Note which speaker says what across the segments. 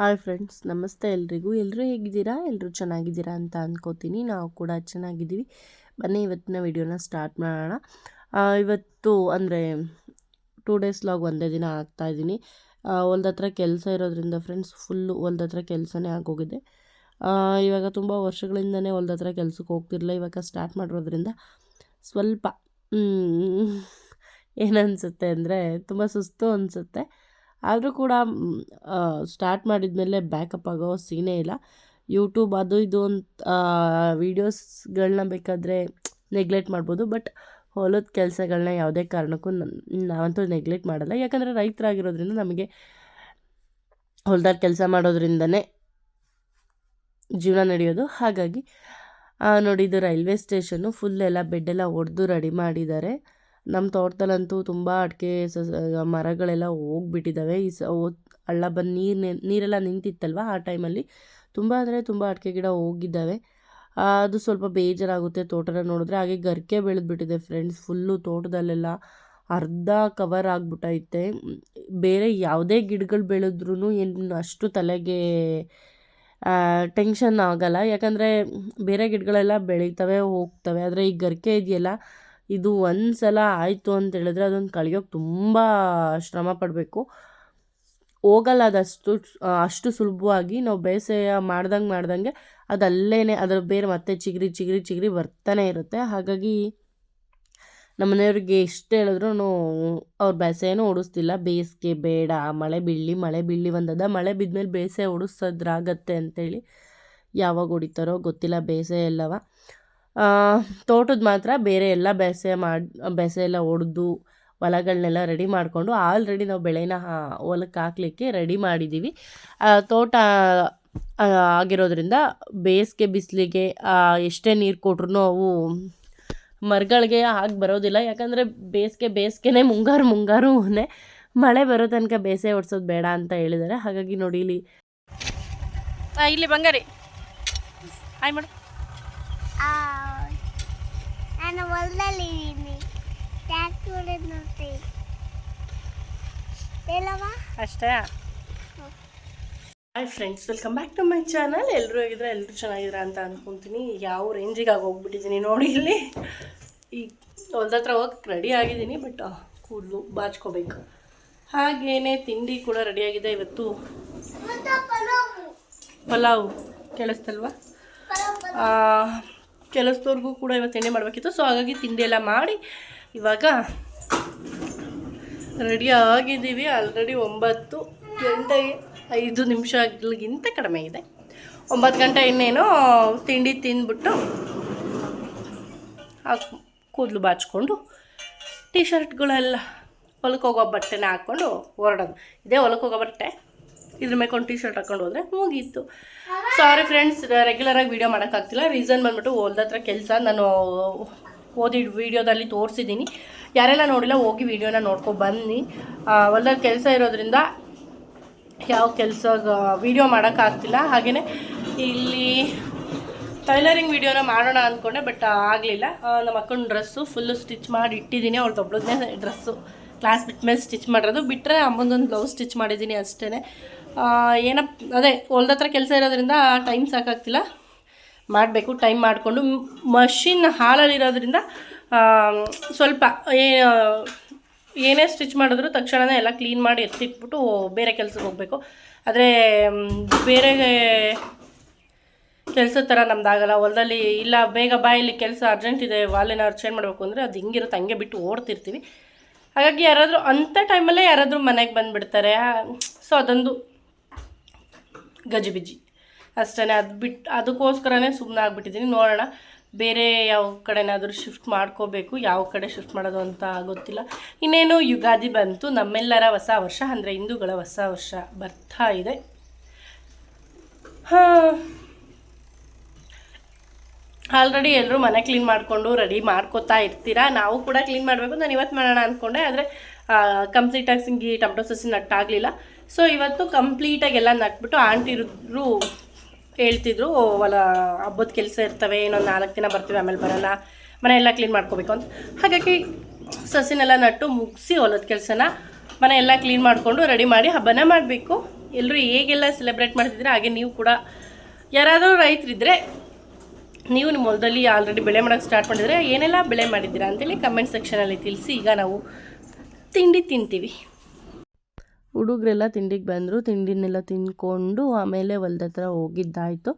Speaker 1: Hi friends, ನಮಸ್ತೆ ಎಲ್ರಿಗೂ. ಎಲ್ಲರೂ ಹೇಗಿದ್ದೀರಾ? ಎಲ್ಲರೂ ಚೆನ್ನಾಗಿದ್ದೀರಾ ಅಂತ ಅಂದ್ಕೋತೀನಿ ನಾವು ಕೂಡ ಚೆನ್ನಾಗಿದ್ದೀವಿ. ಬನ್ನಿ, ಇವತ್ತಿನ ವಿಡಿಯೋನ ಸ್ಟಾರ್ಟ್ ಮಾಡೋಣ. ಇವತ್ತು ಅಂದರೆ ಟೂ ಡೇಸ್ ಲಾಗ್ ಒಂದೇ ದಿನ ಆಗ್ತಾಯಿದ್ದೀನಿ ಹೊಲ್ದ ಹತ್ರ ಕೆಲಸ ಇರೋದ್ರಿಂದ ಫ್ರೆಂಡ್ಸ್ ಫುಲ್ಲು ಹೊಲ್ದ ಹತ್ರ ಕೆಲಸನೇ ಆಗೋಗಿದೆ. ಇವಾಗ ತುಂಬ ವರ್ಷಗಳಿಂದನೇ ಹೊಲ್ದ ಹತ್ರ ಕೆಲ್ಸಕ್ಕೆ ಹೋಗ್ತಿರಲಿಲ್ಲ. ಇವಾಗ ಸ್ಟಾರ್ಟ್ ಮಾಡಿರೋದ್ರಿಂದ ಸ್ವಲ್ಪ ಏನನ್ಸುತ್ತೆ ಅಂದರೆ ತುಂಬ ಸುಸ್ತು ಅನಿಸುತ್ತೆ. ಆದರೂ ಕೂಡ ಸ್ಟಾರ್ಟ್ ಮಾಡಿದ್ಮೇಲೆ ಬ್ಯಾಕಪ್ ಆಗೋ ಸೀನೇ ಇಲ್ಲ. ಯೂಟ್ಯೂಬ್ ಅದು ಇದು ಅಂತ ವೀಡಿಯೋಸ್ಗಳನ್ನ ಬೇಕಾದರೆ ನೆಗ್ಲೆಕ್ಟ್ ಮಾಡ್ಬೋದು. ಬಟ್ ಹೊಲದ ಕೆಲಸಗಳನ್ನ ಯಾವುದೇ ಕಾರಣಕ್ಕೂ ನಾವಂತೂ ನೆಗ್ಲೆಕ್ಟ್ ಮಾಡಲ್ಲ. ಯಾಕಂದರೆ ರೈತರಾಗಿರೋದ್ರಿಂದ ನಮಗೆ ಹೊಲ್ದಾಗ ಕೆಲಸ ಮಾಡೋದ್ರಿಂದನೇ ಜೀವನ ನಡೆಯೋದು. ಹಾಗಾಗಿ ನೋಡಿ ಇದು ರೈಲ್ವೆ ಸ್ಟೇಷನ್ನು ಫುಲ್ ಎಲ್ಲ ಬೆಡ್ಡೆಲ್ಲ ಒಡೆದು ರೆಡಿ ಮಾಡಿದ್ದಾರೆ. ನಮ್ಮ ತೋಟದಲ್ಲಂತೂ ತುಂಬ ಅಡಿಕೆ ಮರಗಳೆಲ್ಲ ಹೋಗ್ಬಿಟ್ಟಿದ್ದಾವೆ ಈ ಸ ಹಳ್ಳ ಬಂದು ನೀರು ನೀರೆಲ್ಲ ನಿಂತಿತ್ತಲ್ವ ಆ ಟೈಮಲ್ಲಿ? ತುಂಬ ಅಂದರೆ ತುಂಬ ಅಡಿಕೆ ಗಿಡ ಹೋಗಿದ್ದಾವೆ. ಅದು ಸ್ವಲ್ಪ ಬೇಜಾರಾಗುತ್ತೆ ತೋಟನ ನೋಡಿದ್ರೆ. ಹಾಗೆ ಗರಿಕೆ ಬೆಳೆದ್ಬಿಟ್ಟಿದೆ ಫ್ರೆಂಡ್ಸ್. ಫುಲ್ಲು ತೋಟದಲ್ಲೆಲ್ಲ ಅರ್ಧ ಕವರ್ ಆಗಿಬಿಟ್ಟೈತೆ ಬೇರೆ ಯಾವುದೇ ಗಿಡಗಳು ಬೆಳೆದ್ರೂ ಏನು ಅಷ್ಟು ತಲೆಗೆ ಟೆನ್ಷನ್ ಆಗಲ್ಲ. ಯಾಕಂದರೆ ಬೇರೆ ಗಿಡಗಳೆಲ್ಲ ಬೆಳೀತವೆ, ಹೋಗ್ತವೆ. ಆದರೆ ಈ ಗರಿಕೆ ಇದೆಯಲ್ಲ ಇದು ಒಂದು ಸಲ ಆಯಿತು ಅಂತ ಹೇಳಿದ್ರೆ ಅದೊಂದು ಕಳಿಯೋಕೆ ತುಂಬ ಶ್ರಮ ಪಡಬೇಕು. ಹೋಗಲ್ಲ ಅದಷ್ಟು, ಅಷ್ಟು ಸುಲಭವಾಗಿ ನಾವು ಬೇಸಾಯ ಮಾಡ್ದಂಗೆ ಮಾಡ್ದಂಗೆ ಅದಲ್ಲೇ ಅಲ್ಲೇ ಅದ್ರ ಬೇರೆ ಮತ್ತೆ ಚಿಗುರಿ ಚಿಗುರಿ ಚಿಗುರಿ ಬರ್ತಾನೆ ಇರುತ್ತೆ. ಹಾಗಾಗಿ ನಮ್ಮ ಮನೆಯವ್ರಿಗೆ ಎಷ್ಟು ಹೇಳಿದ್ರು ಅವ್ರು ಬೇಸಾಯನೂ ಓಡಿಸ್ತಿಲ್ಲ. ಬೇಸಿಗೆ ಬೇಡ, ಮಳೆ ಬೀಳಲಿ ಮಳೆ ಬೀಳಲಿ ಒಂದದ ಮಳೆ ಬಿದ್ಮೇಲೆ ಬೇಸಾಯ ಓಡಿಸೋದ್ರಾಗತ್ತೆ ಅಂತೇಳಿ ಯಾವಾಗ ಹೊಡಿತಾರೋ ಗೊತ್ತಿಲ್ಲ ಬೇಸಾಯ ಎಲ್ಲವ. ತೋಟದ ಮಾತ್ರ ಬೇರೆ ಎಲ್ಲ ಬೇಸಾಯ ಮಾಡಿ ಬೇಸಾಯ ಎಲ್ಲ ಹೊಡೆದು ಹೊಲಗಳನ್ನೆಲ್ಲ ರೆಡಿ ಮಾಡಿಕೊಂಡು ಆಲ್ರೆಡಿ ನಾವು ಬೆಳೆನ ಹೊಲಕ್ಕೆ ಹಾಕ್ಲಿಕ್ಕೆ ರೆಡಿ ಮಾಡಿದ್ದೀವಿ ತೋಟ ಆಗಿರೋದ್ರಿಂದ ಬೇಸಿಗೆ ಬಿಸಿಲಿಗೆ ಎಷ್ಟೇ ನೀರು ಕೊಟ್ರು ಅವು ಮರಗಳಿಗೆ ಆಗಿ ಬರೋದಿಲ್ಲ. ಯಾಕಂದರೆ ಬೇಸಿಗೆ ಬೇಸಿಗೆನೇ ಮುಂಗಾರು ಮುಂಗಾರುನೇ ಮಳೆ ಬರೋ ತನಕ ಬೇಸಾಯ ಓಡಿಸೋದು ಬೇಡ ಅಂತ ಹೇಳಿದ್ದಾರೆ ಹಾಗಾಗಿ ನೋಡಿ ಇಲ್ಲಿ. ಇಲ್ಲಿ ಬಂಗಾರಿ. ಆಯ್ ಮಾಡು
Speaker 2: ನಾನು ಹೊಲದಲ್ಲಿ ಇದ್ದೀನಿ. ಟ್ಯಾಕ್ಟರ್ ನೋಡ್ತೀನಿ ಹೇಳವ
Speaker 1: ಅಷ್ಟೇ? Hi friends welcome back to my channel ಎಲ್ಲರೂ ಹೇಗಿದ್ರೆ ಎಲ್ಲರೂ ಚೆನ್ನಾಗಿದ್ರ ಅಂತ ಅಂದ್ಕೊತೀನಿ ಯಾವ ರೇಂಜಿಗೆ ಆಗಿ ಹೋಗ್ಬಿಟ್ಟಿದ್ದೀನಿ ನೋಡಿ ಇಲ್ಲಿ. ಈ ಹೊಲ್ದತ್ರ ಹೋಗಕ್ಕೆ ರೆಡಿ ಆಗಿದ್ದೀನಿ ಬಟ್ ಕೂದಲು ಬಾಚ್ಕೋಬೇಕು. ಹಾಗೇನೆ ತಿಂಡಿ ಕೂಡ ರೆಡಿಯಾಗಿದೆ ಇವತ್ತು. ಪಲಾವ್. ಕೇಳಿಸ್ತಲ್ವಾ? ಕೆಲಸದವ್ರಿಗೂ ಕೂಡ ಇವತ್ತು ಎಣ್ಣೆ ಮಾಡಬೇಕಿತ್ತು. ಸೊ ಹಾಗಾಗಿ ತಿಂಡಿ ಎಲ್ಲ ಮಾಡಿ ಇವಾಗ ರೆಡಿ ಆಗಿದ್ದೀವಿ. ಆಲ್ರೆಡಿ ಒಂಬತ್ತು ಗಂಟೆ ಐದು ನಿಮಿಷಗಳಿಗಿಂತ ಕಡಿಮೆ ಇದೆ. ಒಂಬತ್ತು ಗಂಟೆ ಇನ್ನೇನು ತಿಂಡಿ ತಿಂದ್ಬಿಟ್ಟು ಕೂದಲು ಬಾಚ್ಕೊಂಡು ಟೀ ಶರ್ಟ್ಗಳೆಲ್ಲ ಹೊಲಕ್ಕೆ ಹೋಗೋ ಬಟ್ಟೆನ ಹಾಕ್ಕೊಂಡು ಹೊರಡೋದು. ಇದೇ ಹೊಲಕ್ಕೆ ಹೋಗೋ ಬಟ್ಟೆ. ಇದ್ರ ಮೇಲೆ ಒಂದು ಟೀ ಶರ್ಟ್ ಹಾಕೊಂಡು ಹೋದರೆ ಮುಗೀತು. ಸಾರಿ ಫ್ರೆಂಡ್ಸ್ ರೆಗ್ಯುಲರಾಗಿ ವೀಡಿಯೋ ಮಾಡೋಕ್ಕಾಗ್ತಿಲ್ಲ ರೀಸನ್ ಬಂದ್ಬಿಟ್ಟು ಹೊಲ್ದ ಹತ್ರ ಕೆಲಸ ನಾನು ಓದಿ ವಿಡಿಯೋದಲ್ಲಿ ತೋರಿಸಿದ್ದೀನಿ. ಯಾರೆಲ್ಲ ನೋಡಿಲ್ಲ, ಹೋಗಿ ವೀಡಿಯೋನ ನೋಡ್ಕೊ ಬನ್ನಿ. ಹೊಲ್ದಲ್ಲಿ ಕೆಲಸ ಇರೋದ್ರಿಂದ ಯಾವ ಕೆಲಸ ವಿಡಿಯೋ ಮಾಡೋಕ್ಕಾಗ್ತಿಲ್ಲ ಹಾಗೆಯೇ ಇಲ್ಲಿ ಟೈಲರಿಂಗ್ ವೀಡಿಯೋನ ಮಾಡೋಣ ಅಂದ್ಕೊಂಡೆ ಬಟ್ ಆಗಲಿಲ್ಲ. ನಮ್ಮ ಅಕ್ಕನ ಡ್ರೆಸ್ಸು ಫುಲ್ಲು ಸ್ಟಿಚ್ ಮಾಡಿ ಇಟ್ಟಿದ್ದೀನಿ. ಅವಳು ಒಬ್ಳದ್ನೇ ಡ್ರೆಸ್ಸು ಕ್ಲಾಸ್ ಬಿಟ್ಟ ಮೇಲೆ ಸ್ಟಿಚ್ ಮಾಡಿರೋದು. ಬಿಟ್ಟರೆ ಅಮ್ಮಂದೊಂದು ಬ್ಲೌಸ್ ಸ್ಟಿಚ್ ಮಾಡಿದ್ದೀನಿ ಅಷ್ಟೇ ಏನಪ್ಪ ಅದೇ ಹೊಲ್ದ ಹತ್ರ ಕೆಲಸ ಇರೋದ್ರಿಂದ ಟೈಮ್ ಸಾಕಾಗ್ತಿಲ್ಲ. ಮಾಡಬೇಕು ಟೈಮ್ ಮಾಡಿಕೊಂಡು ಮಷಿನ್ ಹಾಳಲ್ಲಿರೋದ್ರಿಂದ ಸ್ವಲ್ಪ ಏನೇ ಸ್ಟಿಚ್ ಮಾಡಿದ್ರು ತಕ್ಷಣವೇ ಎಲ್ಲ ಕ್ಲೀನ್ ಮಾಡಿ ಎತ್ತಿಟ್ಬಿಟ್ಟು ಬೇರೆ ಕೆಲಸಕ್ಕೆ ಹೋಗಬೇಕು. ಆದರೆ ಬೇರೆ ಕೆಲಸದ ಥರ ನಮ್ದಾಗಲ್ಲ ಹೊಲದಲ್ಲಿ ಇಲ್ಲ, ಬೇಗ ಬಾಯಲ್ಲಿ ಕೆಲಸ ಅರ್ಜೆಂಟ್ ಇದೆ ವಾಲೇನಾದ್ರು ಚೇಂಜ್ ಮಾಡಬೇಕು ಅಂದರೆ ಅದು ಹಿಂಗಿರುತ್ತೆ, ಹಂಗೆ ಬಿಟ್ಟು ಓಡ್ತಿರ್ತೀವಿ. ಹಾಗಾಗಿ ಯಾರಾದರೂ ಅಂಥ ಟೈಮಲ್ಲೇ ಯಾರಾದರೂ ಮನೆಗೆ ಬಂದುಬಿಡ್ತಾರೆ. ಸೊ ಅದೊಂದು ಗಜಿಬಿಜಿ ಅಷ್ಟೇ ಅದು ಬಿಟ್ಟು ಅದಕ್ಕೋಸ್ಕರನೇ ಸುಮ್ಮನೆ ಆಗಿಬಿಟ್ಟಿದ್ದೀನಿ ನೋಡೋಣ, ಬೇರೆ ಯಾವ ಕಡೆನಾದರೂ ಶಿಫ್ಟ್ ಮಾಡ್ಕೋಬೇಕು, ಯಾವ ಕಡೆ ಶಿಫ್ಟ್ ಮಾಡೋದು ಅಂತ ಗೊತ್ತಿಲ್ಲ. ಇನ್ನೇನು ಯುಗಾದಿ ಬಂತು, ನಮ್ಮೆಲ್ಲರ ಹೊಸ ವರ್ಷ, ಅಂದರೆ ಹಿಂದೂಗಳ ಹೊಸ ವರ್ಷ ಬರ್ತಾ ಇದೆ. ಹಾಂ. ಆಲ್ರೆಡಿ ಎಲ್ಲರೂ ಮನೆ ಕ್ಲೀನ್ ಮಾಡಿಕೊಂಡು ರೆಡಿ ಮಾಡ್ಕೋತಾ ಇರ್ತೀರಾ? ನಾವು ಕೂಡ ಕ್ಲೀನ್ ಮಾಡಬೇಕು, ನಾನು ಇವತ್ತು ಮಾಡೋಣ ಅಂದ್ಕೊಂಡೆ ಆದರೆ ಕಂಪ್ಲೀಟಾಗಿ ಸಿಂಗಿ ಟೊಮೆಟೊ ಸಸಿ ನಟ್ಟಾಗಲಿಲ್ಲ ಸೊ ಇವತ್ತು ಕಂಪ್ಲೀಟಾಗಿ ಎಲ್ಲ ನಟ್ಬಿಟ್ಟು ಆಂಟಿರು ಹೇಳ್ತಿದ್ರು ಹೊಲ ಹಬ್ಬದ ಕೆಲಸ ಇರ್ತವೆ, ಇನ್ನೊಂದು ನಾಲ್ಕು ದಿನ ಬರ್ತೀವಿ, ಆಮೇಲೆ ಬರೋಲ್ಲ ಮನೆ ಎಲ್ಲ ಕ್ಲೀನ್ ಮಾಡ್ಕೋಬೇಕು ಅಂತ. ಹಾಗಾಗಿ ಸಸಿನೆಲ್ಲ ನಟ್ಟು ಮುಗಿಸಿ ಹೊಲದ ಕೆಲಸನ, ಮನೆ ಎಲ್ಲ ಕ್ಲೀನ್ ಮಾಡಿಕೊಂಡು ರೆಡಿ ಮಾಡಿ ಹಬ್ಬನ ಮಾಡಬೇಕು. ಎಲ್ಲರೂ ಹೇಗೆಲ್ಲ ಸೆಲೆಬ್ರೇಟ್ ಮಾಡ್ತಿದ್ರೆ ಹಾಗೆ ನೀವು ಕೂಡ ಯಾರಾದರೂ ರೈತರಿದ್ದರೆ ನೀವು ನಿಮ್ಮ ಹೊಲದಲ್ಲಿ ಆಲ್ರೆಡಿ ಬೆಳೆ ಮಾಡೋಕ್ಕೆ ಸ್ಟಾರ್ಟ್ ಮಾಡಿದರೆ ಏನೆಲ್ಲ ಬೆಳೆ ಮಾಡಿದ್ದೀರಾ ಅಂತೇಳಿ ಕಮೆಂಟ್ ಸೆಕ್ಷನಲ್ಲಿ ತಿಳಿಸಿ, ಈಗ ನಾವು ತಿಂಡಿ ತಿಂತೀವಿ. ಹುಡುಗರೆಲ್ಲ ತಿಂಡಿಗೆ ಬಂದರು, ತಿಂಡಿನೆಲ್ಲ ತಿಂದ್ಕೊಂಡು ಆಮೇಲೆ ಹೊಲ್ದ ಹತ್ರ ಹೋಗಿದ್ದಾಯಿತು.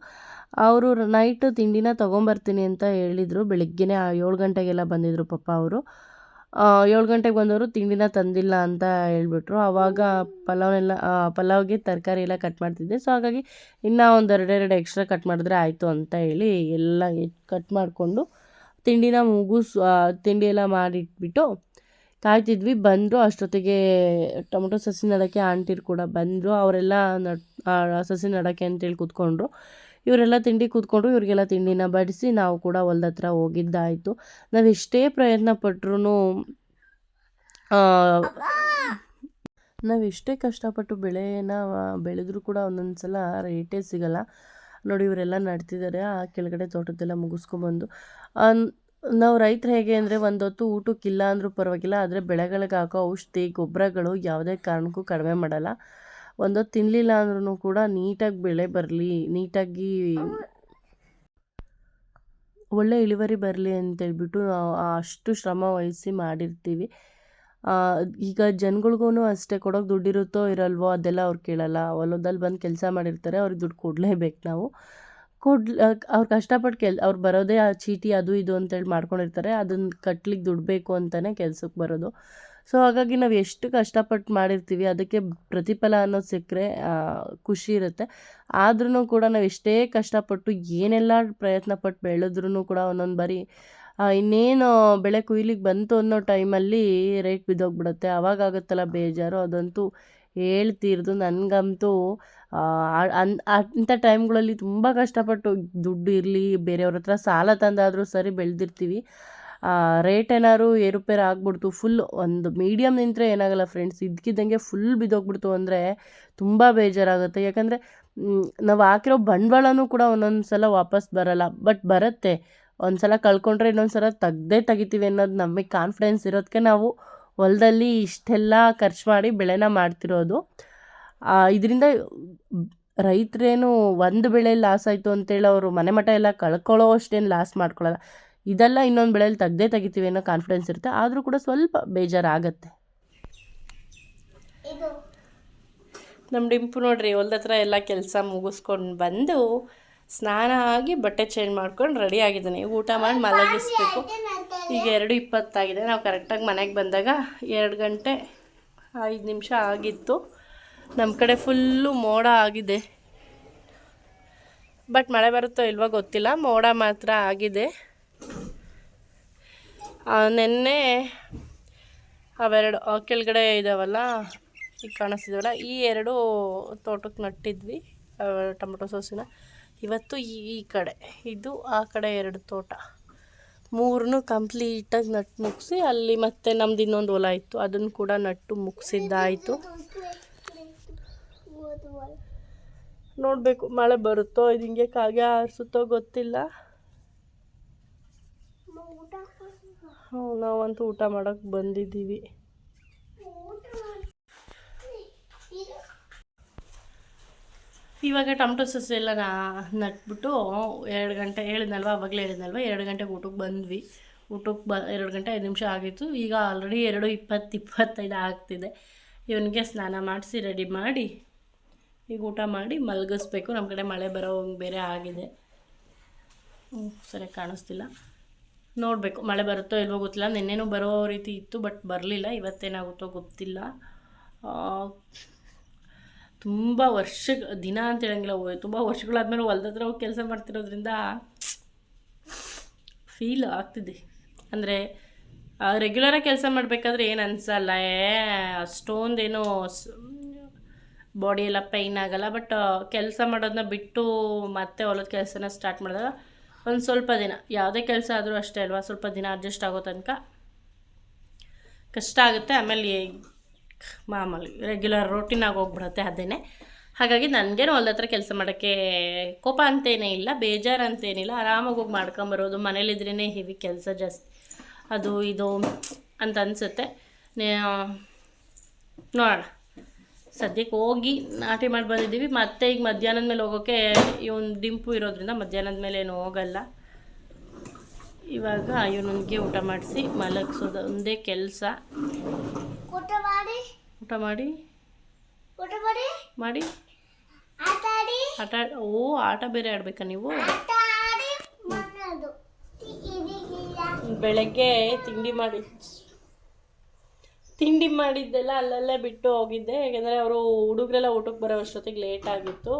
Speaker 1: ಅವರು ನೈಟ್ ತಿಂಡಿನ ತೊಗೊಂಬರ್ತೀನಿ ಅಂತ ಹೇಳಿದರು. ಬೆಳಿಗ್ಗೆನೇ ಏಳು ಗಂಟೆಗೆಲ್ಲ ಬಂದಿದ್ದರು ಪಪ್ಪ ಅವರು. ಏಳು ಗಂಟೆಗೆ ಬಂದವರು ತಿಂಡಿನ ತಂದಿಲ್ಲ ಅಂತ ಹೇಳ್ಬಿಟ್ರು. ಆವಾಗ ಪಲಾವ್ನೆಲ್ಲ ಪಲಾವ್ಗೆ ತರಕಾರಿ ಎಲ್ಲ ಕಟ್ ಮಾಡ್ತಿದ್ದೆ. ಸೊ ಹಾಗಾಗಿ ಇನ್ನೂ ಒಂದು ಎರಡೆರಡು ಎಕ್ಸ್ಟ್ರಾ ಕಟ್ ಮಾಡಿದ್ರೆ ಆಯಿತು ಅಂತ ಹೇಳಿ ಎಲ್ಲ ಕಟ್ ಮಾಡಿಕೊಂಡು ತಿಂಡಿನ ಮುಗಿಸ್ ತಿಂಡಿ ಎಲ್ಲ ಮಾಡಿಟ್ಬಿಟ್ಟು ಕಾಯ್ತಿದ್ವಿ ಬಂದರು. ಅಷ್ಟೊತ್ತಿಗೆ ಟೊಮೊಟೊ ಸಸಿ ನೆಡೋಕ್ಕೆ ಆಂಟಿರು ಕೂಡ ಬಂದರು. ಅವರೆಲ್ಲ ಆ, ಸಸಿ ನೆಡೋಕ್ಕೆ ಅಂತೇಳಿ ಕೂತ್ಕೊಂಡ್ರು. ಇವರೆಲ್ಲ ತಿಂಡಿ ಕೂತ್ಕೊಂಡ್ರು. ಇವರಿಗೆಲ್ಲ ತಿಂಡಿನ ಬಡಿಸಿ ನಾವು ಕೂಡ ಹೊಲ್ದ ಹೋಗಿದ್ದಾಯಿತು. ನಾವು ಎಷ್ಟೇ ಪ್ರಯತ್ನ ಪಟ್ರೂ ನಾವು ಎಷ್ಟೇ ಕಷ್ಟಪಟ್ಟು ಬೆಳೆನ ಬೆಳೆದ್ರು ಕೂಡ ಒಂದೊಂದು ಸಲ ರೇಟೇ ಸಿಗಲ್ಲ. ನೋಡಿ ಇವರೆಲ್ಲ ನಡ್ತಿದ್ದಾರೆ. ಆ ಕೆಳಗಡೆ ತೋಟದ್ದೆಲ್ಲ ಮುಗಿಸ್ಕೊಂಬಂದು. ನಾವು ರೈತರು ಹೇಗೆ ಅಂದರೆ ಒಂದೊತ್ತು ಊಟಕ್ಕಿಲ್ಲ ಅಂದರೂ ಪರವಾಗಿಲ್ಲ, ಆದರೆ ಬೆಳೆಗಳಿಗೆ ಹಾಕೋ ಔಷಧಿ ಗೊಬ್ಬರಗಳು ಯಾವುದೇ ಕಾರಣಕ್ಕೂ ಕಡಿಮೆ ಮಾಡಲ್ಲ. ಒಂದೊತ್ತು ತಿನ್ನಲಿಲ್ಲ ಅಂದ್ರೂ ಕೂಡ ನೀಟಾಗಿ ಬೆಳೆ ಬರಲಿ, ನೀಟಾಗಿ ಒಳ್ಳೆ ಇಳುವರಿ ಬರಲಿ ಅಂತೇಳ್ಬಿಟ್ಟು ನಾವು ಅಷ್ಟು ಶ್ರಮ ವಹಿಸಿ ಮಾಡಿರ್ತೀವಿ. ಈಗ ಜನಗಳ್ಗೂ ಅಷ್ಟೇ ಕೊಡೋಕೆ ದುಡ್ಡಿರುತ್ತೋ ಇರಲ್ವೋ ಅದೆಲ್ಲ ಅವ್ರು ಕೇಳಲ್ಲ. ಹೊಲದಲ್ಲಿ ಬಂದು ಕೆಲಸ ಮಾಡಿರ್ತಾರೆ, ಅವ್ರಿಗೆ ದುಡ್ಡು ಕೊಡಲೇಬೇಕು ನಾವು. ಕೊಡ್ ಅವ್ರು ಕಷ್ಟಪಟ್ಟು ಕೆಲ್, ಅವ್ರು ಬರೋದೇ ಆ ಚೀಟಿ ಅದು ಇದು ಅಂತೇಳಿ ಮಾಡ್ಕೊಂಡಿರ್ತಾರೆ. ಅದನ್ನು ಕಟ್ಲಿಕ್ಕೆ ದುಡ್ಡು ಬೇಕು ಅಂತಲೇ ಕೆಲ್ಸಕ್ಕೆ ಬರೋದು. ಸೊ, ಹಾಗಾಗಿ ನಾವು ಎಷ್ಟು ಕಷ್ಟಪಟ್ಟು ಮಾಡಿರ್ತೀವಿ, ಅದಕ್ಕೆ ಪ್ರತಿಫಲ ಅನ್ನೋದು ಸಿಕ್ಕರೆ ಖುಷಿ ಇರುತ್ತೆ. ಆದ್ರೂ ಕೂಡ ನಾವು ಎಷ್ಟೇ ಕಷ್ಟಪಟ್ಟು ಏನೆಲ್ಲ ಪ್ರಯತ್ನ ಪಟ್ಟು ಬೆಳೆದ್ರೂ ಕೂಡ ಒಂದೊಂದು ಬಾರಿ ಇನ್ನೇನು ಬೆಳೆ ಕುಯ್ಲಿಕ್ಕೆ ಬಂತು ಅನ್ನೋ ಟೈಮಲ್ಲಿ ರೇಟ್ ಬಿದ್ದೋಗ್ಬಿಡುತ್ತೆ. ಆಗುತ್ತಲ್ಲ ಬೇಜಾರು. ಅದಂತೂ ಹೇಳ್ತಿರ್ದು ನನಗಂತೂ ಅಂಥ ಟೈಮ್ಗಳಲ್ಲಿ ತುಂಬ ಕಷ್ಟಪಟ್ಟು ದುಡ್ಡು ಇರಲಿ, ಬೇರೆಯವ್ರ ಹತ್ರ ಸಾಲ ತಂದಾದರೂ ಸರಿ ಬೆಳೆದಿರ್ತೀವಿ. ರೇಟ್ ಏನಾದ್ರು ಏರುಪೇರು ಆಗ್ಬಿಡ್ತು ಫುಲ್ ಒಂದು ಮೀಡಿಯಮ್ ನಿಂತರೆ ಏನಾಗಲ್ಲ ಫ್ರೆಂಡ್ಸ್ ಇದ್ಕಿದ್ದಂಗೆ ಫುಲ್ ಬಿದ್ದೋಗ್ಬಿಡ್ತು ಅಂದರೆ ತುಂಬ ಬೇಜಾರಾಗುತ್ತೆ. ಯಾಕಂದರೆ ನಾವು ಹಾಕಿರೋ ಬಂಡವಾಳನೂ ಕೂಡ ಒಂದೊಂದು ಸಲ ವಾಪಸ್ ಬರಲ್ಲ. ಬಟ್ ಬರುತ್ತೆ. ಒಂದು ಸಲ ಕಳ್ಕೊಂಡ್ರೆ ಇನ್ನೊಂದು ಸಲ ತೆಗ್ದೇ ತೆಗಿತೀವಿ ಅನ್ನೋದು ನಮಗೆ ಕಾನ್ಫಿಡೆನ್ಸ್ ಇರೋದಕ್ಕೆ ನಾವು ಹೊಲದಲ್ಲಿ ಇಷ್ಟೆಲ್ಲ ಖರ್ಚು ಮಾಡಿ ಬೆಳೆನ ಮಾಡ್ತಿರೋದು. ಇದರಿಂದ ರೈತರೇನು ಒಂದು ಬೆಳೆ ಲಾಸ್ ಆಯಿತು ಅಂತೇಳಿ ಅವರು ಮನೆ ಮಠ ಎಲ್ಲ ಕಳ್ಕೊಳ್ಳೋ ಅಷ್ಟೇನು ಲಾಸ್ ಮಾಡ್ಕೊಳ್ಳಲ್ಲ ಇದೆಲ್ಲ ಇನ್ನೊಂದು ಬೆಳೆಯಲ್ಲಿ ತೆಗ್ದೇ ತೆಗಿತೀವಿ ಅನ್ನೋ ಕಾನ್ಫಿಡೆನ್ಸ್ ಇರುತ್ತೆ. ಆದರೂ ಕೂಡ ಸ್ವಲ್ಪ ಬೇಜಾರಾಗತ್ತೆ.
Speaker 2: ಇದು
Speaker 1: ನಮ್ಮ ಡಿಂಪು ನೋಡ್ರಿ ಹೊಲ್ದ ಹತ್ರ ಎಲ್ಲ ಕೆಲಸ ಮುಗಿಸ್ಕೊಂಡು ಬಂದು ಸ್ನಾನ ಆಗಿ ಬಟ್ಟೆ ಚೇಂಜ್ ಮಾಡ್ಕೊಂಡು ರೆಡಿ ಆಗಿದ್ದಾನೆ. ಊಟ ಮಾಡಿ ಮಲಗಿಸ್ಬೇಕು. ಈಗ ಎರಡು ಇಪ್ಪತ್ತಾಗಿದೆ. ನಾವು ಕರೆಕ್ಟಾಗಿ ಮನೆಗೆ ಬಂದಾಗ ಎರಡು ಗಂಟೆ ಐದು ನಿಮಿಷ ಆಗಿತ್ತು. ನಮ್ಮ ಕಡೆ ಫುಲ್ಲು ಮೋಡ ಆಗಿದೆ. ಬಟ್ ಮಳೆ ಬರುತ್ತೋ ಇಲ್ವೋ ಗೊತ್ತಿಲ್ಲ, ಮೋಡ ಮಾತ್ರ ಆಗಿದೆ. ನೆನ್ನೆ ಅವೆರಡು ಕೆಳಗಡೆ ಇದಾವಲ್ಲ, ಈಗ ಕಾಣಿಸ್ತಿದ್ವಲ್ಲ ಈ ಎರಡು ತೋಟಕ್ಕೆ ನಟ್ಟಿದ್ವಿ ಟೊಮೆಟೊ ಸೋಸಿನ. ಇವತ್ತು ಈ ಕಡೆ, ಇದು ಆ ಕಡೆ ಎರಡು ತೋಟ. ಮೂರನ್ನು ಕಂಪ್ಲೀಟಾಗಿ ನಟ್ಟು ಮುಗಿಸಿ, ಅಲ್ಲಿ ಮತ್ತೆ ನಮ್ದು ಇನ್ನೊಂದು ಹೊಲ ಇತ್ತು, ಅದನ್ನು ಕೂಡ ನಟ್ಟು ಮುಗಿಸಿದ್ದಾಯಿತು. ನೋಡಬೇಕು, ಮಳೆ ಬರುತ್ತೋ, ಇದು ಹಿಂಗೆ ಕಾಗೆ ಆರಿಸುತ್ತೋ ಗೊತ್ತಿಲ್ಲ. ಹ್ಞೂ ನಾವಂತೂ ಊಟ ಮಾಡೋಕ್ಕೆ ಬಂದಿದ್ದೀವಿ. ಇವಾಗ ಟೊಮಟೊ ಸಸ್ ಎಲ್ಲ ನಾ ನಟ್ಬಿಟ್ಟು ಎರಡು ಗಂಟೆ ಹೇಳಿದ್ನಲ್ವ, ಅವಾಗಲೇ ಹೇಳಿದ್ನಲ್ವ, ಎರಡು ಗಂಟೆಗೆ ಊಟಕ್ಕೆ ಬಂದ್ವಿ. ಊಟಕ್ಕೆ ಬ, ಎರಡು ಗಂಟೆ ಐದು ನಿಮಿಷ ಆಗಿತ್ತು. ಈಗ ಆಲ್ರೆಡಿ ಎರಡು ಇಪ್ಪತ್ತು, ಇಪ್ಪತ್ತೈದು ಆಗ್ತಿದೆ. ಇವನಿಗೆ ಸ್ನಾನ ಮಾಡಿಸಿ ರೆಡಿ ಮಾಡಿ ಈಗ ಊಟ ಮಾಡಿ ಮಲಗಿಸ್ಬೇಕು. ನಮ್ಮ ಕಡೆ ಮಳೆ ಬರೋ ಬೇರೆ ಆಗಿದೆ. ಹ್ಞೂ ಸರಿಯಾಗಿ ಕಾಣಿಸ್ತಿಲ್ಲ. ನೋಡಬೇಕು, ಮಳೆ ಬರುತ್ತೋ ಇಲ್ವೋ ಗೊತ್ತಿಲ್ಲ. ನಿನ್ನೆನೂ ಬರೋ ರೀತಿ ಇತ್ತು, ಬಟ್ ಬರಲಿಲ್ಲ. ಇವತ್ತೇನಾಗುತ್ತೋ ಗೊತ್ತಿಲ್ಲ. ತುಂಬ ವರ್ಷ, ದಿನ ಅಂತ ಹೇಳಂಗಿಲ್ಲ ತುಂಬ ವರ್ಷಗಳಾದ್ಮೇಲೆ ಹೊಲ್ದ ಹತ್ರ ಹೋಗಿ ಕೆಲಸ ಮಾಡ್ತಿರೋದ್ರಿಂದ ಫೀಲ್ ಆಗ್ತಿದೆ. ಅಂದರೆ ರೆಗ್ಯುಲರಾಗಿ ಕೆಲಸ ಮಾಡಬೇಕಾದ್ರೆ ಏನು ಅನಿಸಲ್ಲ, ಏ, ಅಷ್ಟೊಂದೇನೋ ಬಾಡಿ ಎಲ್ಲ ಪೈನ್ ಆಗಲ್ಲ ಬಟ್ ಕೆಲಸ ಮಾಡೋದನ್ನ ಬಿಟ್ಟು ಮತ್ತೆ ಹೊಲದ ಕೆಲಸನ ಸ್ಟಾರ್ಟ್ ಮಾಡಿದಾಗ ಒಂದು ಸ್ವಲ್ಪ ದಿನ, ಯಾವುದೇ ಕೆಲಸ ಆದರೂ ಅಷ್ಟೇ ಅಲ್ವಾ, ಸ್ವಲ್ಪ ದಿನ ಅಡ್ಜಸ್ಟ್ ಆಗೋ ತನಕ ಕಷ್ಟ ಆಗುತ್ತೆ. ಆಮೇಲೆ ಮಾಮೂಲಿ ರೆಗ್ಯುಲರ್ ರೋಟೀನ್ ಆಗಿ ಹೋಗ್ಬಿಡುತ್ತೆ ಅದೇನೆ. ಹಾಗಾಗಿ ನನಗೇನು ಹೊಲದ ಹತ್ರ ಕೆಲಸ ಮಾಡೋಕ್ಕೆ ಕೋಪ ಅಂತೇನೇ ಇಲ್ಲ, ಬೇಜಾರು ಅಂತೇನಿಲ್ಲ, ಆರಾಮಾಗಿ ಹೋಗಿ ಮಾಡ್ಕೊಂಬರೋದು ಮನೇಲಿದ್ರೇ ಹೆವಿ ಕೆಲಸ ಜಾಸ್ತಿ, ಅದು ಇದು ಅಂತ ಅನಿಸುತ್ತೆ. ನೋಡೋಣ. ಸದ್ಯಕ್ಕೆ ಹೋಗಿ ನಾಟಿ ಮಾಡಿ ಬಂದಿದ್ದೀವಿ. ಮತ್ತೆ ಈಗ ಮಧ್ಯಾಹ್ನದ ಮೇಲೆ ಹೋಗೋಕ್ಕೆ ಇವೊಂದು ದಿಂಪು ಇರೋದ್ರಿಂದ ಮಧ್ಯಾಹ್ನದ ಮೇಲೆ ಏನು ಹೋಗಲ್ಲ. ಇವಾಗ ಇವನಿಗೆ ಊಟ ಮಾಡಿಸಿ ಮಲಗಿಸೋದು ಒಂದೇ ಕೆಲಸ.
Speaker 2: ಊಟ ಮಾಡಿ?
Speaker 1: ಊಟ ಮಾಡಿ?
Speaker 2: ಊಟ ಮಾಡಿ?
Speaker 1: ಮಾಡಿ?
Speaker 2: ಆಟ
Speaker 1: ಓ ಆಟ ಬೇರೆ ಆಡ್ಬೇಕಾ ನೀವು? ಬೆಳಗ್ಗೆ ತಿಂಡಿ ಮಾಡಿ. ತಿಂಡಿ ಮಾಡಿದ್ದೆಲ್ಲ ಅಲ್ಲಲ್ಲೇ ಬಿಟ್ಟು ಹೋಗಿದ್ದೆ. ಯಾಕಂದ್ರೆ ಅವರು ಹುಡುಗರೆಲ್ಲ ಊಟಕ್ಕೆ ಬರೋ ಅಷ್ಟೊತ್ತಿಗೆ ಲೇಟ್ ಆಗಿತ್ತು.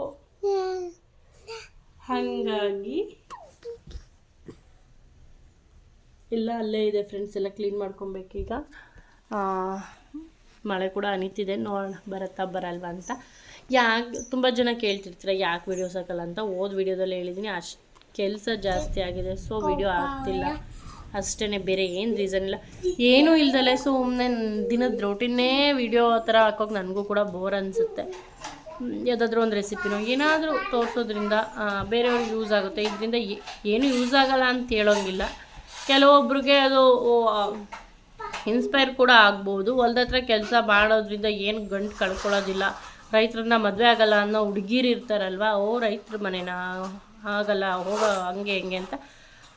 Speaker 1: ಹಾಗಾಗಿ ಇಲ್ಲ ಅಲ್ಲೇ ಇದೆ ಫ್ರೆಂಡ್ಸ್ ಎಲ್ಲ ಕ್ಲೀನ್ ಮಾಡ್ಕೊಬೇಕೀಗ. ಮಳೆ ಕೂಡ ಅನಿತಿದೆ. ನೋಡೋಣ ಬರುತ್ತಾ ಬರಲ್ವಾ ಅಂತ. ಯಾಕೆ ತುಂಬ ಜನ ಕೇಳ್ತಿರ್ತೀರ ಯಾಕೆ ವಿಡಿಯೋಸ್ ಹಾಕಲ್ಲ ಅಂತ. ಓದ್ ವಿಡಿಯೋದಲ್ಲಿ ಹೇಳಿದ್ದೀನಿ ಅಷ್ಟು ಕೆಲಸ ಜಾಸ್ತಿ ಆಗಿದೆ ಸೊ ವಿಡಿಯೋ ಆಗ್ತಿಲ್ಲ. ಅಷ್ಟೇ ಬೇರೆ ಏನು ರೀಸನ್ ಇಲ್ಲ. ಏನೂ ಇಲ್ದಲೆ ಸುಮ್ಮನೆ ದಿನದ ರೋಟಿನೇ ವಿಡಿಯೋ ಥರ ಹಾಕೋಕೆ ನನಗೂ ಕೂಡ ಬೋರ್ ಅನಿಸುತ್ತೆ. ಯಾವುದಾದ್ರೂ ಒಂದು ರೆಸಿಪಿನೋ ಏನಾದರೂ ತೋರಿಸೋದ್ರಿಂದ ಬೇರೆಯವ್ರಿಗೆ ಯೂಸ್ ಆಗುತ್ತೆ. ಇದರಿಂದ ಏನು ಯೂಸ್ ಆಗಲ್ಲ ಅಂತ ಹೇಳೋಂಗಿಲ್ಲ. ಕೆಲವೊಬ್ರಿಗೆ ಅದು ಇನ್ಸ್ಪೈರ್ ಕೂಡ ಆಗ್ಬೋದು. ಹೊಲ್ದ ಹತ್ರ ಕೆಲಸ ಮಾಡೋದ್ರಿಂದ ಏನು ಗಂಟು ಕಳ್ಕೊಳ್ಳೋದಿಲ್ಲ. ರೈತರನ್ನ ಮದುವೆ ಆಗಲ್ಲ ಅನ್ನೋ ಹುಡುಗಿರು ಇರ್ತಾರಲ್ವ, ಓ, ರೈತರ ಮನೆನಾ? ಆಗಲ್ಲ, ಹೋಗೋ ಹಂಗೆ ಹಿಂಗೆ ಅಂತ.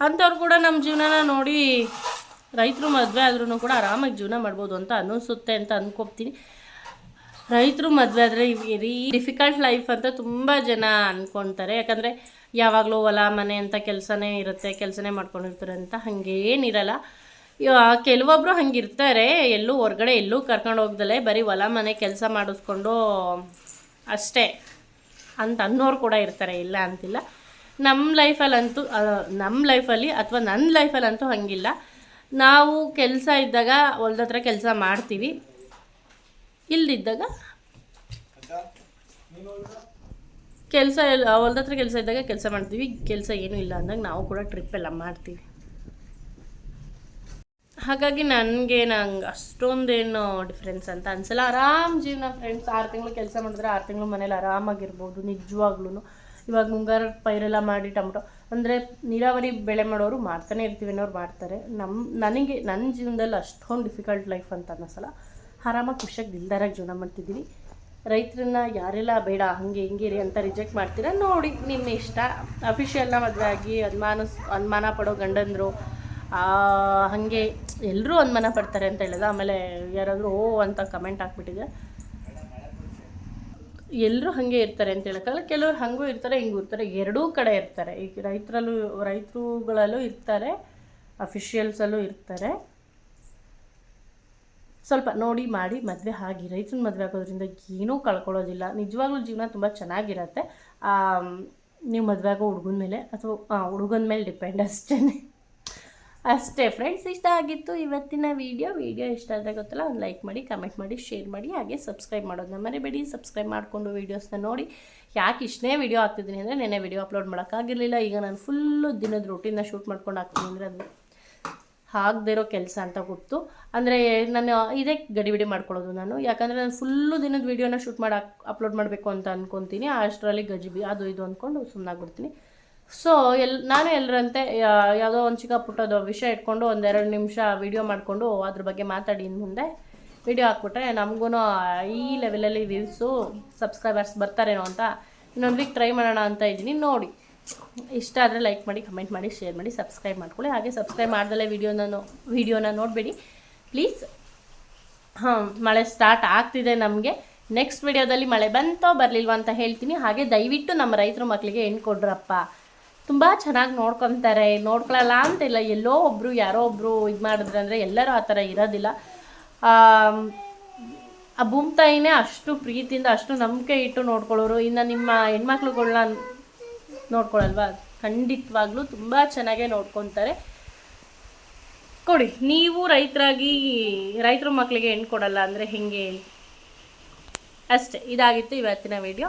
Speaker 1: ಅಂಥವ್ರು ಕೂಡ ನಮ್ಮ ಜೀವನನ ನೋಡಿ ರೈತರು ಮದುವೆ ಆದ್ರೂ ಕೂಡ ಆರಾಮಾಗಿ ಜೀವನ ಮಾಡ್ಬೋದು ಅಂತ ಅನ್ನಿಸುತ್ತೆ ಅಂತ ಅಂದ್ಕೊಳ್ತೀನಿ ರೈತರು ಮದುವೆ ಆದರೆ ವೆರಿ ಡಿಫಿಕಲ್ಟ್ ಲೈಫ್ ಅಂತ ತುಂಬ ಜನ ಅಂದ್ಕೊತಾರೆ ಯಾಕಂದರೆ ಯಾವಾಗಲೂ ಹೊಲ, ಮನೆ ಅಂತ ಕೆಲಸನೇ ಇರುತ್ತೆ, ಕೆಲಸನೇ ಮಾಡ್ಕೊಂಡಿರ್ತಾರೆ ಅಂತ ಹಾಗೇನಿರಲ್ಲ ಕೆಲವೊಬ್ಬರು ಹಂಗಿರ್ತಾರೆ. ಎಲ್ಲೂ ಹೊರಗಡೆ ಎಲ್ಲೂ ಕರ್ಕೊಂಡು ಹೋಗ್ದಲೇ ಬರೀ ಹೊಲ, ಮನೆ ಕೆಲಸ ಮಾಡಿಸ್ಕೊಂಡು ಅಷ್ಟೇ ಅಂತ ಅನ್ನೋರು ಕೂಡ ಇರ್ತಾರೆ. ಇಲ್ಲ ಅಂತಿಲ್ಲ. ನಮ್ಮ ಲೈಫಲ್ಲಂತೂ ನಮ್ಮ ಲೈಫಲ್ಲಿ ಅಥವಾ ನನ್ನ ಲೈಫಲ್ಲಂತೂ ಹಾಗಿಲ್ಲ. ನಾವು ಕೆಲಸ ಇದ್ದಾಗ ಹೊಲ್ದತ್ರ ಕೆಲಸ ಮಾಡ್ತೀವಿ. ಇಲ್ದಿದ್ದಾಗ ಕೆಲಸ ಎಲ್ಲ ಹೊಲ್ದ ಹತ್ರ ಕೆಲಸ ಇದ್ದಾಗ ಕೆಲಸ ಮಾಡ್ತೀವಿ. ಕೆಲಸ ಏನೂ ಇಲ್ಲ ಅಂದಾಗ ನಾವು ಕೂಡ ಟ್ರಿಪ್ ಎಲ್ಲ ಮಾಡ್ತೀವಿ. ಹಾಗಾಗಿ ನನಗೆ ನಂಗೆ ಅಷ್ಟೊಂದೇನು ಡಿಫ್ರೆನ್ಸ್ ಅಂತ ಅನ್ಸಲ್ಲ. ಆರಾಮ್ ಜೀವನ ಫ್ರೆಂಡ್ಸ್ ಆರು ತಿಂಗಳು ಕೆಲಸ ಮಾಡಿದ್ರೆ ಆರು ತಿಂಗಳು ಮನೇಲಿ ಆರಾಮಾಗಿರ್ಬೋದು ನಿಜವಾಗ್ಲೂ ಇವಾಗ ಮುಂಗಾರು ಪೈರೆಲ್ಲ ಮಾಡಿ ಟೊಮೊಟೊ. ಅಂದರೆ ನೀರಾವರಿ ಬೆಳೆ ಮಾಡೋರು ಮಾಡ್ತಾನೆ ಇರ್ತೀವಿ ಅನ್ನೋರು ಮಾಡ್ತಾರೆ. ನಮ್ಮ ನನಗೆ ನನ್ನ ಜೀವನದಲ್ಲಿ ಅಷ್ಟೊಂದು ಡಿಫಿಕಲ್ಟ್ ಲೈಫ್ ಅಂತ ಅನ್ನಿಸಲ್ಲ. ಆರಾಮಾಗಿ ಖುಷಿಯಾಗಿ ದಿಲ್ದಾರಾಗಿ ಜೀವನ ಮಾಡ್ತಿದ್ದೀವಿ ರೈತರನ್ನ ಯಾರೆಲ್ಲ ಬೇಡ, ಹಾಗೆ ರೀ ಅಂತ ರಿಜೆಕ್ಟ್ ಮಾಡ್ತೀರಾ? ನೋಡಿ, ನಿಮ್ಮ ಇಷ್ಟ. ಅಫಿಷಿಯಲ್ನ ಮದುವೆ ಆಗಿ ಅನುಮಾನಸ್ ಅನುಮಾನ ಪಡೋ ಗಂಡಂದರು ಹಾಗೆ ಎಲ್ಲರೂ ಅನುಮಾನ ಪಡ್ತಾರೆ ಅಂತ ಹೇಳಿದ ಆಮೇಲೆ ಯಾರಾದರೂ ಓ ಅಂತ ಕಮೆಂಟ್ ಹಾಕ್ಬಿಟ್ಟಿದೆ ಎಲ್ಲರೂ ಹಾಗೆ ಇರ್ತಾರೆ ಅಂತ ಹೇಳೋಕ್ಕಲ್ಲ ಕೆಲವ್ರು ಹಾಗೂ ಇರ್ತಾರೆ, ಹಿಂಗೂ ಇರ್ತಾರೆ. ಎರಡೂ ಕಡೆ ಇರ್ತಾರೆ. ಈಗ ರೈತರಲ್ಲೂ, ರೈತರುಗಳಲ್ಲೂ ಇರ್ತಾರೆ ಅಫಿಷಿಯಲ್ಸಲ್ಲೂ ಇರ್ತಾರೆ. ಸ್ವಲ್ಪ ನೋಡಿ, ಮಾಡಿ ಮದುವೆ ಆಗಿ, ರೈತನ ಮದುವೆ ಆಗೋದ್ರಿಂದ ಏನೂ ಕಳ್ಕೊಳ್ಳೋದಿಲ್ಲ. ನಿಜವಾಗ್ಲೂ ಜೀವನ ತುಂಬ ಚೆನ್ನಾಗಿರತ್ತೆ. ನೀವು ಮದುವೆ ಆಗೋ ಹುಡುಗನ ಮೇಲೆ, ಅಥವಾ ಹುಡುಗನ ಮೇಲೆ ಡಿಪೆಂಡ್ ಅಷ್ಟೇ ಅಷ್ಟೇ ಫ್ರೆಂಡ್ಸ್ ಇಷ್ಟ ಆಗಿತ್ತು ಇವತ್ತಿನ ವಿಡಿಯೋ ವೀಡಿಯೋ ಇಷ್ಟ ಆದರೆ ಗೊತ್ತಲ್ಲ, ಒಂದು ಲೈಕ್ ಮಾಡಿ ಕಮೆಂಟ್ ಮಾಡಿ ಶೇರ್ ಮಾಡಿ, ಹಾಗೆ ಸಬ್ಸ್ಕ್ರೈಬ್ ಮಾಡೋದನ್ನ ಮರಿಬೇಡಿ. ಸಬ್ಸ್ಕ್ರೈಬ್ ಮಾಡಿಕೊಂಡು ವೀಡಿಯೋಸ್ನ ನೋಡಿ. ಯಾಕೆ ಇಷ್ಟನೇ ವೀಡಿಯೋ ಹಾಕ್ತಿದ್ದೀನಿ ಅಂದರೆ ನೆನೆ ವಿಡಿಯೋ ಅಪ್ಲೋಡ್ ಮಾಡೋಕ್ಕಾಗಿರಲಿಲ್ಲ ಈಗ ನಾನು ಫುಲ್ಲು ದಿನದ ರೊಟೀನ ಶೂಟ್ ಮಾಡ್ಕೊಂಡು ಹಾಕ್ತೀನಿ ಅಂದರೆ ಅದು ಆಗದೇ ಕೆಲಸ ಅಂತ ಗೊತ್ತು. ಅಂದರೆ ನಾನು ಇದೇ ಗಡಿಬಿಡಿ ಮಾಡ್ಕೊಳ್ಳೋದು ನಾನು. ಯಾಕಂದರೆ ನಾನು ಫುಲ್ಲು ದಿನದ ವೀಡಿಯೋನ ಶೂಟ್ ಮಾಡಿ ಅಪ್ಲೋಡ್ ಮಾಡಬೇಕು ಅಂತ ಅಂದ್ಕೊತೀನಿ ಅಷ್ಟರಲ್ಲಿ ಗಜಿಬಿ, ಅದು ಇದು ಅಂದ್ಕೊಂಡು ಸುಮ್ಮನಾಗ್ಬಿಡ್ತೀನಿ ಸೊ ಎಲ್, ನಾನು ಎಲ್ಲರಂತೆ ಯಾವುದೋ ಒಂದು ಚಿಕ್ಕ ಪುಟ್ಟದು ವಿಷಯ ಇಟ್ಕೊಂಡು ಒಂದೆರಡು ನಿಮಿಷ ವಿಡಿಯೋ ಮಾಡಿಕೊಂಡು ಅದ್ರ ಬಗ್ಗೆ ಮಾತಾಡಿ ಇನ್ನು ಮುಂದೆ ವಿಡಿಯೋ ಹಾಕ್ಬಿಟ್ರೆ ನಮಗೂ ಈ ಲೆವೆಲಲ್ಲಿ ವ್ಯೂಸು ಸಬ್ಸ್ಕ್ರೈಬರ್ಸ್ ಬರ್ತಾರೇನೋ ಅಂತ ಇನ್ನೊಂದು ವೀಕ್ ಟ್ರೈ ಮಾಡೋಣ ಅಂತ ಇದ್ದೀನಿ. ನೋಡಿ, ಇಷ್ಟ ಆದರೆ ಲೈಕ್ ಮಾಡಿ ಕಮೆಂಟ್ ಮಾಡಿ ಶೇರ್ ಮಾಡಿ ಸಬ್ಸ್ಕ್ರೈಬ್ ಮಾಡ್ಕೊಳ್ಳಿ. ಹಾಗೆ ಸಬ್ಸ್ಕ್ರೈಬ್ ಮಾಡ್ದಲೇ ವಿಡಿಯೋನ ವೀಡಿಯೋನ ನೋಡಬೇಡಿ. ಪ್ಲೀಸ್ ಹಾಂ, ಮಳೆ ಸ್ಟಾರ್ಟ್ ಆಗ್ತಿದೆ ನಮಗೆ. ನೆಕ್ಸ್ಟ್ ವಿಡಿಯೋದಲ್ಲಿ ಮಳೆ ಬಂತೋ ಬರಲಿಲ್ವ ಅಂತ ಹೇಳ್ತೀನಿ. ಹಾಗೆ ದಯವಿಟ್ಟು ನಮ್ಮ ರೈತರ ಮಕ್ಕಳಿಗೆ ಹೆಣ್ಣು ಕೊಡ್ರಪ್ಪ ತುಂಬ ಚೆನ್ನಾಗಿ ನೋಡ್ಕೊತಾರೆ. ನೋಡ್ಕೊಳ್ಳಲ್ಲ ಅಂತಿಲ್ಲ ಎಲ್ಲೋ ಒಬ್ಬರು ಯಾರೋ ಒಬ್ಬರು ಇದು ಮಾಡಿದ್ರೆ ಅಂದರೆ ಎಲ್ಲರೂ ಆ ಥರ ಇರೋದಿಲ್ಲ. ಆ ಭೂಮ್ತಾಯಿನೇ ಅಷ್ಟು ಪ್ರೀತಿಯಿಂದ ಅಷ್ಟು ನಂಬಿಕೆ ಇಟ್ಟು ನೋಡ್ಕೊಳ್ಳೋರು. ಇನ್ನು ನಿಮ್ಮ ಹೆಣ್ಮಕ್ಳುಗಳನ್ನ ನೋಡ್ಕೊಳ್ಳಲ್ವಾ ಖಂಡಿತವಾಗ್ಲೂ ತುಂಬ ಚೆನ್ನಾಗೇ ನೋಡ್ಕೊತಾರೆ. ಕೊಡಿ, ನೀವು ರೈತರಾಗಿ, ರೈತರ ಮಕ್ಕಳಿಗೆ ಹೆಣ್ಣು ಕೊಡಲ್ಲ ಅಂದರೆ ಹೆಂಗೆ ಹೇಳಿ? ಅಷ್ಟೇ, ಇದಾಗಿತ್ತು ಇವತ್ತಿನ video.